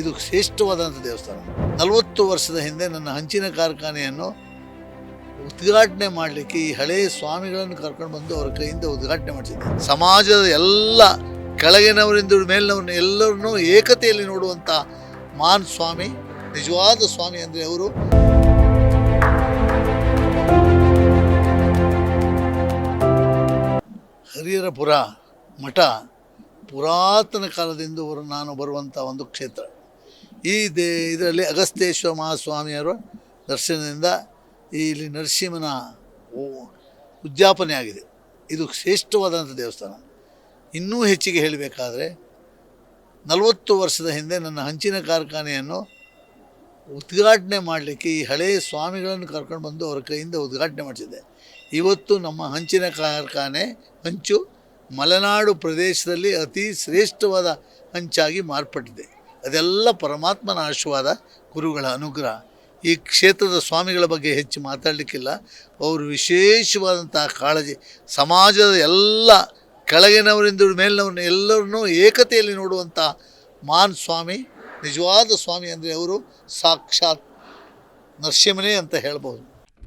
ಇದು ಶ್ರೇಷ್ಠವಾದಂಥ ದೇವಸ್ಥಾನ. ನಲವತ್ತು ವರ್ಷದ ಹಿಂದೆ ನನ್ನ ಹಂಚಿನ ಕಾರ್ಖಾನೆಯನ್ನು ಉದ್ಘಾಟನೆ ಮಾಡಲಿಕ್ಕೆ ಈ ಹಳೆಯ ಸ್ವಾಮಿಗಳನ್ನು ಕರ್ಕೊಂಡು ಬಂದು ಅವರ ಕೈಯಿಂದ ಉದ್ಘಾಟನೆ ಮಾಡಿಸಿದ್ದೆ. ಸಮಾಜದ ಎಲ್ಲ ಕೆಳಗಿನವರಿಂದ ಮೇಲಿನವ್ರನ್ನ ಎಲ್ಲರನ್ನೂ ಏಕತೆಯಲ್ಲಿ ನೋಡುವಂಥ ಮಾನ್ ಸ್ವಾಮಿ, ನಿಜವಾದ ಸ್ವಾಮಿ ಅಂದರೆ ಅವರು. ಹರಿಹರಪುರ ಮಠ ಪುರಾತನ ಕಾಲದಿಂದ ನಾನು ಬರುವಂಥ ಒಂದು ಕ್ಷೇತ್ರ. ಈ ದೇ ಇದರಲ್ಲಿ ಅಗಸ್ತೇಶ್ವರ ಮಹಾಸ್ವಾಮಿಯವರ ದರ್ಶನದಿಂದ ಇಲ್ಲಿ ನರಸಿಂಹನ ಉದ್ಯಾಪನೆ ಆಗಿದೆ. ಇದು ಶ್ರೇಷ್ಠವಾದಂಥ ದೇವಸ್ಥಾನ. ಇನ್ನೂ ಹೆಚ್ಚಿಗೆ ಹೇಳಬೇಕಾದ್ರೆ ನಲವತ್ತು ವರ್ಷದ ಹಿಂದೆ ನನ್ನ ಹಂಚಿನ ಕಾರ್ಖಾನೆಯನ್ನು ಉದ್ಘಾಟನೆ ಮಾಡಲಿಕ್ಕೆ ಈ ಹಳೆಯ ಸ್ವಾಮಿಗಳನ್ನು ಕರ್ಕೊಂಡು ಬಂದು ಅವರ ಕೈಯಿಂದ ಉದ್ಘಾಟನೆ ಮಾಡಿಸಿದ್ದೆ. ಇವತ್ತು ನಮ್ಮ ಹಂಚಿನ ಕಾರ್ಖಾನೆ ಹಂಚು ಮಲೆನಾಡು ಪ್ರದೇಶದಲ್ಲಿ ಅತಿ ಶ್ರೇಷ್ಠವಾದ ಹಂಚಾಗಿ ಮಾರ್ಪಟ್ಟಿದೆ. ಅದೆಲ್ಲ ಪರಮಾತ್ಮನ ಆಶೀರ್ವಾದ, ಗುರುಗಳ ಅನುಗ್ರಹ. ಈ ಕ್ಷೇತ್ರದ ಸ್ವಾಮಿಗಳ ಬಗ್ಗೆ ಹೆಚ್ಚು ಮಾತಾಡಲಿಕ್ಕಿಲ್ಲ. ಅವರು ವಿಶೇಷವಾದಂಥ ಕಾಳಜಿ, ಸಮಾಜದ ಎಲ್ಲ ಕೆಳಗಿನವರಿಂದ ಮೇಲಿನವ್ರನ್ನ ಎಲ್ಲರನ್ನೂ ಏಕತೆಯಲ್ಲಿ ನೋಡುವಂಥ ಮಾನ್ ಸ್ವಾಮಿ, ನಿಜವಾದ ಸ್ವಾಮಿ ಅಂದರೆ ಅವರು ಸಾಕ್ಷಾತ್ ನರಸಿಂಹನೇ ಅಂತ ಹೇಳ್ಬೋದು.